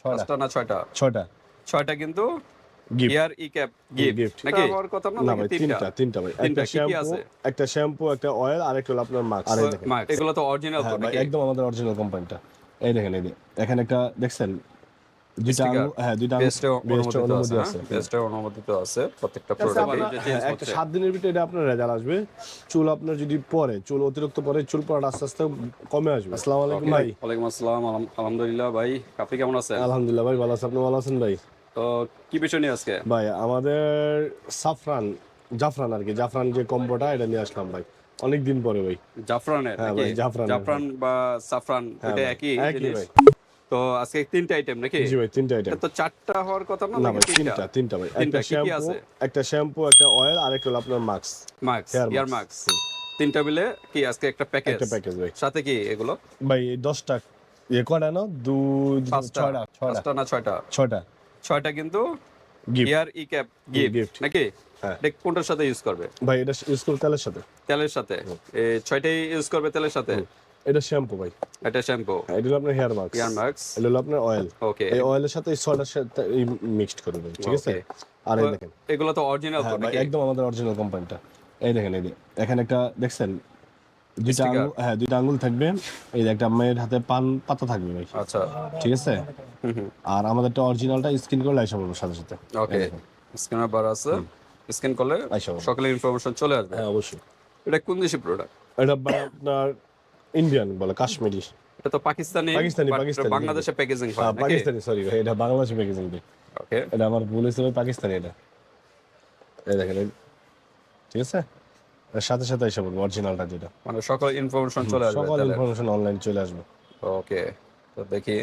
ছয়টা। পাঁচটা না ছয়টা? ছয়টা। ছয়টা কিন্তু গিয়ার ই ক্যাপ গিফট নাকি হওয়ার কথা না না ভাই তিনটা? তিনটা তিনটা ভাই। একটা শ্যাম্পু? একটা শ্যাম্পু একটা অয়েল আর একটা আপনার মাস্ক আর এগুলো তো অরিজিনাল তো হ্যাঁ একদম আমাদের অরিজিনাল কোম্পানিটা এই দেখেন এই এখানে একটা দেখছেন? দুইটা হ্যাঁ দুইটা বেস্টে অনুমোদিত আছে আছে। বেস্টে অনুমোদিত আছে প্রত্যেকটা প্রোডাক্ট আপনার- যে চেঞ্জ একটা সাত দিনের ভিতরে এটা আপনার রেজাল্ট আসবে। চুল আপনার যদি পরে চুল অতিরিক্ত পরে চুল পড়া আস্তে আস্তে কমে আসবে। আসসালামু আলাইকুম ভাই। ওয়ালাইকুম আসসালাম আলহামদুলিল্লাহ ভাই আপনি কেমন আছেন? আলহামদুলিল্লাহ ভাই ভালো আছেন আপনি ভালো আছেন ভাই? তো কি বিষয় নিয়ে আজকে? ভাই আমাদের সাফরান জাফরান আর কি। জাফরান যে কম্বোটা এটা নিয়ে আসলাম ভাই। অনেক দিন পরে ভাই। জাফরানের হ্যাঁ ভাই, জাফরানের, জাফরান বা সাফরান হ্যাঁ এটা একই একই জিনিস? ভাই। তো আজকে তিনটা আইটেম নাকি? জি ভাই তিনটা আইটেম তো চারটা হওয়ার কথা না ভাই তিনটা? তিনটা ভাই। একটা শ্যাম্পু একটা শ্যাম্পু একটা অয়েল আর একটা হলো আপনার মাস্ক ইয়ার। তিনটা মিলে কি আজকে একটা প্যাকেজ একটা প্যাকেজ ভাই। সাথে কি এগুলো? ভাই দশটা ইয়ে না? পাঁচটা। ছয়টা ছয়টা। না ছয়টা? ছয়টা। ছয়টা কিন্তু গিফট ইয়ার ই ক্যাপ গিফট নাকি? হ্যাঁ। কোনটার সাথে ইউজ করবে? ভাই এটা ইউজ করতে তেলের সাথে। তেলের সাথে। এই ছয়টাই ইউজ করবে তেলের সাথে? এটা শ্যাম্পু ভাই। এটা শ্যাম্পু। এটা হলো আপনার হেয়ার মাস্ক ইয়ার মার্কস এটা হলো আপনার অয়েল ওকে এই অয়েলের সাথে এই ছয়টার সাথে মিক্সড করে দেবেন ঠিক আছে? আর এই দেখেন। এগুলো তো অরিজিনাল তো হ্যাঁ নাকি? একদম আমাদের অরিজিনাল কোম্পানিটা এই দেখেন এই এখানে একটা দেখছেন? দুইটা. আঙুল হ্যাঁ দুইটা আঙুল থাকবে। এই একটা মেয়ের হাতে পান পাতা থাকবে ভাই। আচ্ছা। ঠিক আছে? আর আমাদেরটা অরিজিনালটা স্ক্রিন করে লাইসা পড়ব সাথে সাথে। ওকে স্ক্যানার বার আছে। স্ক্যান করলে আইসা সকালে ইনফরমেশন চলে আসবে। হ্যাঁ অবশ্যই। এটা কোন দেশের প্রোডাক্ট এটা আপনার ইন্ডিয়ান বলে কাশ্মীরি এটা তো পাকিস্তানি পাকিস্তানি, পাকিস্তানি। বাংলাদেশে প্যাকেজিং হয় হ্যাঁ, পাকিস্তানি সরি ভাই এটা বাংলাদেশি প্যাকেজিং ভাই ওকে এটা আমার ভুল হয়েছিল পাকিস্তানি এটা। এই দেখেন ঠিক আছে? সাথে সাথে এসে বলব অরিজিনালটা যেটা। মানে সকল ইনফরমেশন চলে আসবে সকল ইনফরমেশন অনলাইন চলে আসবে। ওকে তো দেখি।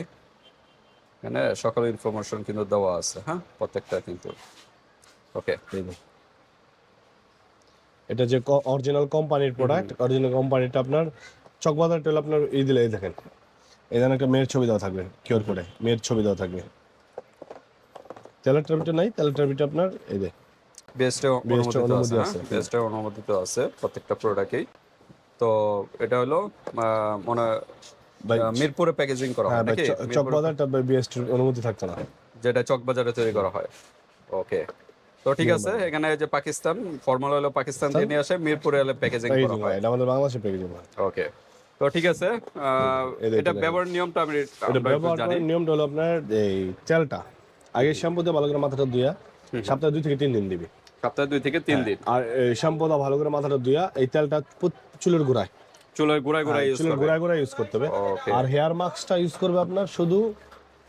এখানে সকল ইনফরমেশন কিন্তু দেওয়া আছে হ্যাঁ? প্রত্যেকটা কিন্তু। ওকে। এটা যে অরিজিনাল কোম্পানির প্রোডাক্ট অরিজিনাল কোম্পানিটা আপনার চকবাজারটা হলো আপনার এই দিলে এই দেখেন। এখানে একটা মেয়ের ছবি দেওয়া থাকবে কিওর করে মেয়ের ছবি দেওয়া থাকবে। তেলের ট্রাবিটা নাই তেলের ট্রাবিটা আপনার এই যে। বেস্টে অনুমোদিত আছে। বেস্টে অনুমোদিত আছে প্রত্যেকটা প্রোডাক্টেই তো এটা হলো মনে হয়, মিরপুরে প্যাকেজিং করা হয় হ্যাঁ নাকি? চকবাজারটা বিএসটির অনুমতি থাকতো না। যেটা চকবাজারে তৈরি করা হয়। ওকে তো ঠিক আছে এখানে যে পাকিস্তান ফর্মাল হলো পাকিস্তান থেকে নিয়ে আসে মিরপুরে হলো প্যাকেজিং করা হয় হয়। এটা আমাদের বাংলাদেশে প্যাকেজিং হয়। ওকে তো ঠিক আছে এটা ব্যবহার নিয়মটা আমি এটা ব্যবহার নিয়মটা হলো আপনার এই তেলটা আগে শ্যাম্পু দিয়ে ভালো করে মাথাটা ধুইয়া সপ্তাহে দুই থেকে তিন দিন দিবি। সপ্তাহে দুই থেকে তিন দিন। আর শ্যাম্পু ভালো করে মাথাটা ধুইয়া এই তেলটা চুলের গোড়ায়। চুলের গুড়ায় গুড়ায় ইউজ চুলের গোড়ায় গোড়ায় ইউজ করতে হবে। আর হেয়ার মাস্কটা ইউজ করবে আপনার শুধু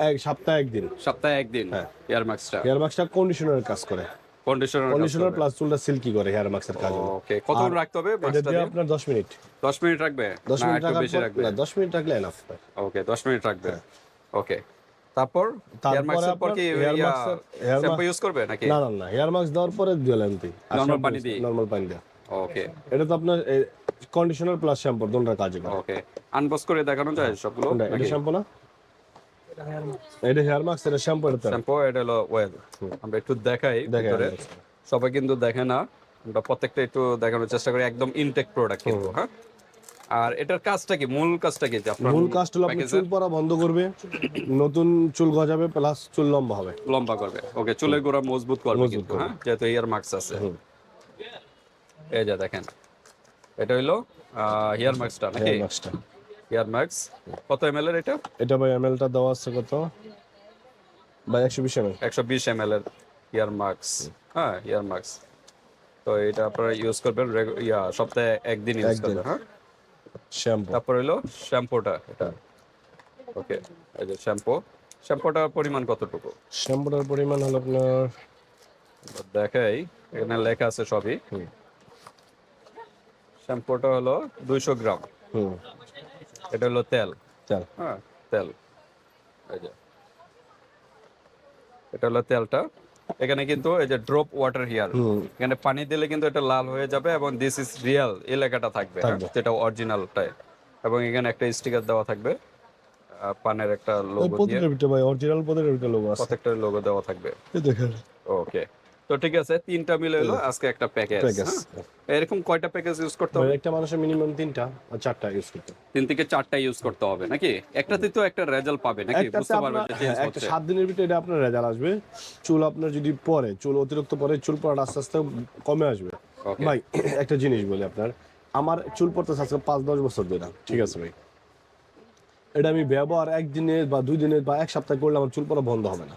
এক সপ্তাহে একদিন। সপ্তাহে একদিন হ্যাঁ। এয়ার মাস্কটা হেয়ার মাস্কটা কন্ডিশনারের কাজ করে। কন্ডিশনার কন্ডিশনার প্লাস চুলটা সিল্কি করে হেয়ার মাস্কের কাজ ওকে কতক্ষণ রাখতে হবে এটা দিয়ে আপনার দশ মিনিট। 10 মিনিট রাখবে? দশ না মিনিট রাখবে। না দশ মিনিট রাখলে এনাফ ওকে 10 মিনিট রাখবে। ওকে তারপর? হেয়ার মাস্কের পর কি শ্যাম্পু ইউজ করবে নাকি? না না না হেয়ার মাস্ক দেওয়ার পরে Normal পানি দিয়ে? নর্মাল পানি দিয়ে ওকে এটা তো আপনার কন্ডিশনার প্লাস শ্যাম্পু দুটোর কাজে করে। ওকে আনবক্স করে দেখানো যায় সবগুলো এটা শ্যাম্পু না। এটা হেয়ার মাস্ক এটা শ্যাম্পু এটা শ্যাম্পু এটা হলো ওয়েল আমরা একটু দেখাই ভিতরে। সবাই কিন্তু দেখে না। আমরা প্রত্যেকটা একটু দেখানোর চেষ্টা করি একদম ইনটেক প্রোডাক্ট কিন্তু হ্যাঁ? আর এটার কাজটা কি? মূল কাজটা কি আপনার মূল কাজটা হলো আপনি চুল পড়া বন্ধ করবে নতুন চুল গজাবে প্লাস চুল লম্বা হবে। লম্বা করবে। ওকে চুলের গোড়া মজবুত করবে কিন্তু হ্যাঁ? যেহেতু ইয়ার মার্কস আছে। এই যে দেখেন এটা হইল হেয়ার মার্কসটা নাকি? হেয়ার মার্কস কত এম এর এটা? এটা ভাই এমএলটা দেওয়া আছে কত? ভাই একশো বিশ এমএল একশো বিশ এম এর ইয়ার মার্কস হ্যাঁ ইয়ার মার্কস তো এটা আপনারা ইউজ করবেন ইয়া সপ্তাহে একদিন ইউজ করবেন হ্যাঁ? শ্যাম্পু। তারপর হইল শ্যাম্পুটা এটা। ওকে এই যে শ্যাম্পু। শ্যাম্পুটার পরিমাণ কতটুকু? শ্যাম্পুটার পরিমাণ হলো আপনার দেখাই এখানে লেখা আছে সবই। শ্যাম্পুটা হলো দুইশো গ্রাম। হুম। এটা হলো তেল। তেল। হ্যাঁ। তেল। এই যে। এটা হলো তেলটা। এখানে কিন্তু এই যে ড্রপ ওয়াটার হিয়ার এখানে পানি দিলে কিন্তু এটা লাল হয়ে যাবে এবং দিস ইজ রিয়েল এই লেখাটা থাকবে। যেটা অরিজিনালটাই এবং এখানে একটা স্টিকার দেওয়া থাকবে পানের একটা লোগো দিয়ে। ভিতরে ভাই অরিজিনাল ভিতরে লোগো আছে। প্রত্যেকটা লোগো দেওয়া থাকবে। এই দেখেন। ওকে তো ঠিক আছে তিনটা মিলে হলো আজকে একটা প্যাকেজ প্যাকেজ এরকম কয়টা প্যাকেজ ইউজ করতে হবে? একটা মানুষের মিনিমাম তিনটা আর চারটা ইউজ করতে। তিন থেকে চারটা ইউজ করতে হবে নাকি? একটাতে তো একটা রেজাল্ট পাবে নাকি? বুঝতে পারবে যে চেঞ্জ হ্যাঁ, একটা হচ্ছে। সাত দিনের ভিতরে এটা আপনার রেজাল্ট আসবে। চুল আপনার যদি পরে চুল অতিরিক্ত পরে চুল পড়া আস্তে আস্তে কমে আসবে। ভাই একটা জিনিস বলি আপনার আমার চুল পড়তে আজকে পাঁচ দশ বছর ধরে ঠিক আছে ভাই? এটা আমি ব্যবহার একদিনের বা দুই দিনের বা এক সপ্তাহ করলে আমার চুল পড়া বন্ধ হবে না।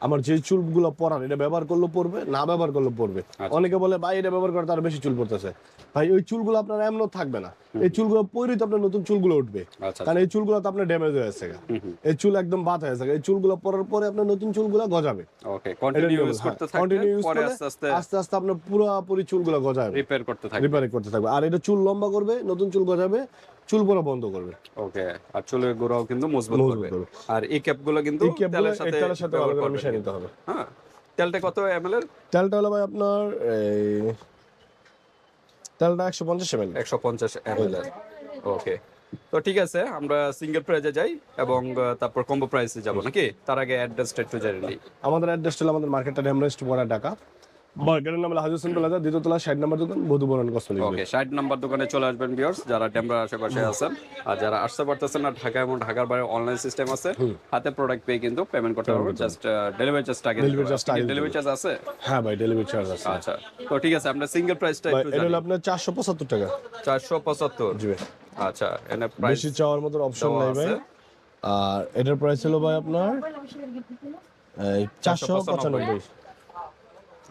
আমার যে চুলগুলো পড়ার এটা ব্যবহার করলে পড়বে না ব্যবহার করলে পড়বে। আচ্ছা। অনেকে বলে ভাই এটা ব্যবহার করে তার বেশি চুল পড়তেছে। ভাই ওই চুলগুলো আপনার এমন থাকবে না। এই চুলগুলো তো আপনার নতুন চুলগুলো উঠবে। আচ্ছা কারণ এই চুলগুলো তো আপনার ড্যামেজ হয়ে গেছে এই চুল একদম বাদ হয়ে গেছে এই চুলগুলো পরার পরে আপনার নতুন চুলগুলো গজাবে। কন্টিনিউ ইউজ হ্যাঁ। করতে পরে আস্তে আস্তে আপনার পুরোপুরি চুলগুলো গজাবে। রিপেয়ার করতে থাকবে। রিপেয়ার করতে থাকবে। আর এটা চুল লম্বা করবে নতুন চুল গজাবে। চুল পরা বন্ধ করবে। ওকে আর চুলের গোড়াও কিন্তু মজবুত করবে। আর এই ক্যাপগুলো কিন্তু তেলের সাথে তেলের সাথে আলাদা করবেন মিশিয়ে নিতে হবে। হ্যাঁ তেলটা কত এমএল এর? তেলটা হলো ভাই আপনার এই তেলটা একশো পঞ্চাশ এমএল একশো পঞ্চাশ এমএল এর ওকে তো ঠিক আছে আমরা সিঙ্গেল প্রাইজে যাই এবং তারপর কম্বো প্রাইসে যাব নাকি? তার আগে অ্যাড্রেসটা একটু জেনে নিই। আমাদের অ্যাড্রেস হলো আমাদের মার্কেটটা রেমরেস্ট পড়া ঢাকা মার্কেটের নাম দ্বিতীয়তলা ষাট নম্বর দোকান কসমেটিক ওকে ষাট নাম্বার দোকানে চলে আসবেন যারা ডেমরার আশেপাশে আছেন। আর যারা আসতে পারতেছেন না ঢাকা এবং ঢাকার বাইরে অনলাইন সিস্টেম আছে হাতে প্রোডাক্ট পেয়ে কিন্তু পেমেন্ট করতে পারবেন। জাস্ট ডেলিভারি চার্জ আগে charge টা ডেলিভারি চার্জ আছে? হ্যাঁ ভাই ডেলিভারি চার্জ আছে। আচ্ছা তো ঠিক আছে আমরা সিঙ্গেল প্রাইসটা একটু এটা হলো আপনার চারশো পঁচাত্তর টাকা। চারশো পঁচাত্তর? জি ভাই। আচ্ছা এনে প্রাইস বেশি চাওয়ার মতো অপশন নাই ভাই। আর এটার প্রাইস হলো ভাই আপনার চারশো 495 পঁচানব্বই।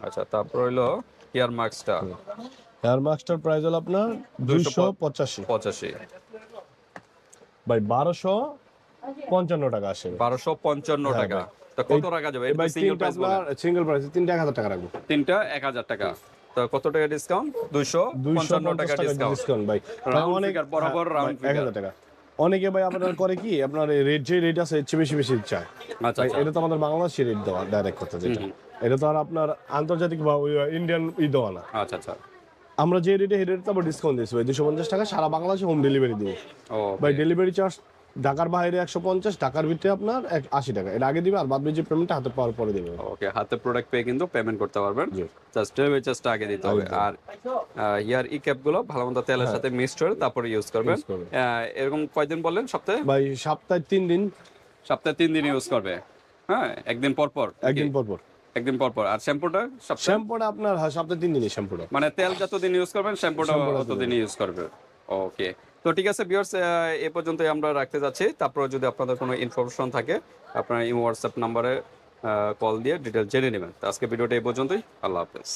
আচ্ছা তারপর হইল হেয়ার মার্কসটা হেয়ার মাস্টার প্রাইস হলো আপনার দুইশো পঁচাশি। পঁচাশি। ভাই বারোশো পঞ্চান্ন টাকা আসে। বারোশো পঞ্চান্ন টাকা। তা কত টাকা যাবে? ভাই সিঙ্গেল প্রাইস সিঙ্গেল প্রাইস তিনটা এক হাজার টাকা রাখব। তিনটা এক হাজার টাকা। তো কত টাকা ডিসকাউন্ট দুইশো পঞ্চান্ন টাকা ডিসকাউন্ট ভাই। Round অনেক figure, বরাবর হ্যাঁ, ভাই, এক হাজার টাকা। অনেকে ভাই আপনার করে কি আপনার রেট যে রেট আছে এর চেয়ে বেশি বেশি চায়। আচ্ছা আচ্ছা। এটা তো আমাদের বাংলাদেশি রেট দেওয়া ডাইরেক্ট কথা যেটা। এটা তো আর আপনার আন্তর্জাতিক বা ইন্ডিয়ান ই দেওয়া না। আচ্ছা আচ্ছা। আমরা যে রেটে রেট তো আবার ডিসকাউন্ট দিয়েছি ভাই দুশো পঞ্চাশ টাকা সারা বাংলাদেশে হোম ডেলিভারি দিব। ও ভাই ডেলিভারি চার্জ ঢাকার বাইরে একশো পঞ্চাশ ঢাকার ভিতরে আপনার আশি টাকা। এটা আগে দিবে আর বাদ যে পেমেন্টটা হাতে পাওয়ার পরে দেবে। ওকে হাতে প্রোডাক্ট পেয়ে কিন্তু পেমেন্ট করতে পারবেন। জাস্ট ডেলিভারি চার্জটা আগে দিতে হবে। আর ইয়ার ই ক্যাপগুলো ভালো মতো তেলের সাথে মিক্সড করে তারপরে ইউজ করবেন। হ্যাঁ। এরকম কয়দিন বললেন সপ্তাহে? ভাই সপ্তাহে তিন দিন। সপ্তাহে তিন দিন ইউজ করবে। হ্যাঁ একদিন পর পর। একদিন পর পর। একদিন পর পর। আর শ্যাম্পুটা? শ্যাম্পুটা আপনার হ্যাঁ সপ্তাহে তিন দিনই শ্যাম্পুটা। মানে তেল যতদিন ইউজ করবেন শ্যাম্পুটা ততদিন ইউজ করবে। ওকে তো ঠিক আছে বিয়ার্স এ পর্যন্তই আমরা রাখতে যাচ্ছি। তারপর যদি আপনাদের কোনো ইনফরমেশন থাকে, আপনার এই হোয়াটসঅ্যাপ নাম্বারে কল দিয়ে ডিটেল জেনে নেবেন। তো আজকে ভিডিওটা এই পর্যন্তই। আল্লাহ হাফেজ।